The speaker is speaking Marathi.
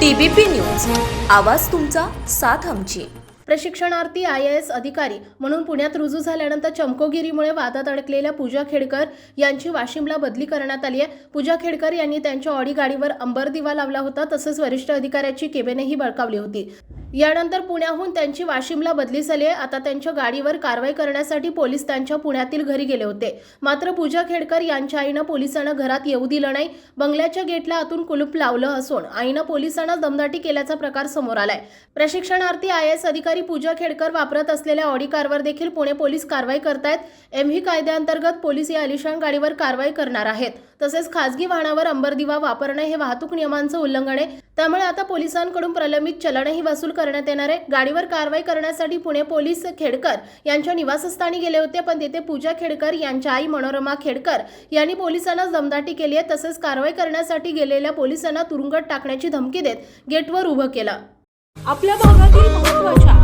TBP news. आवाज तुमचा साथ आमची. प्रशिक्षणार्थी आय ए एस अधिकारी म्हणून पुण्यात रुजू झाल्यानंतर चमकोगिरीमुळे वादात अडकलेल्या पूजा खेडकर यांची वाशिमला बदली करण्यात आली आहे. पूजा खेडकर यांनी त्यांच्या ऑडी गाडीवर अंबर दिवा लावला होता. तसंच वरिष्ठ अधिकाऱ्याची केबेनेही बळकावली होती. यानंतर पुण्याहून त्यांची वाशिमला बदली झाली आहे. आता त्यांच्या गाडीवर कारवाई करण्यासाठी पोलीस त्यांच्या पुण्यातील घरी गेले होते. मात्र पूजा खेडकर यांच्या आईनं पोलिसांना घरात येऊ दिलं नाही. बंगल्याच्या गेटला आतून कुलूप लावलं असून आईनं पोलिसांना दमदाटी केल्याचा प्रकार समोर आलाय. प्रशिक्षणार्थी आय एस अधिकारी पूजा खेडकर वापरत असलेल्या ऑडी कारवर देखील पुणे पोलीस कारवाई करतायत. एम व्ही कायद्याअंतर्गत पोलीस या अलिशान गाडीवर कारवाई करणार आहेत. तसेच खासगी वाहनावर अंबरदिवा वापरणे हे वाहतूक नियमांचं उल्लंघन आहे. त्यामुळे आता पोलिसांकडून प्रलंबित चलनही वसूल करण्यात येणार आहे. गाडीवर कारवाई करण्यासाठी पुणे पोलीस खेडकर यांच्या निवासस्थानी गेले होते. पण तिथे पूजा खेडकर यांच्या आई मनोरमा खेडकर यांनी पोलिसांना दमदाटी केली आहे. तसेच कारवाई करण्यासाठी गेलेल्या पोलिसांना तुरुंगात टाकण्याची धमकी देत गेटवर उभं केलं. आपल्या भागातील महत्त्वाच्या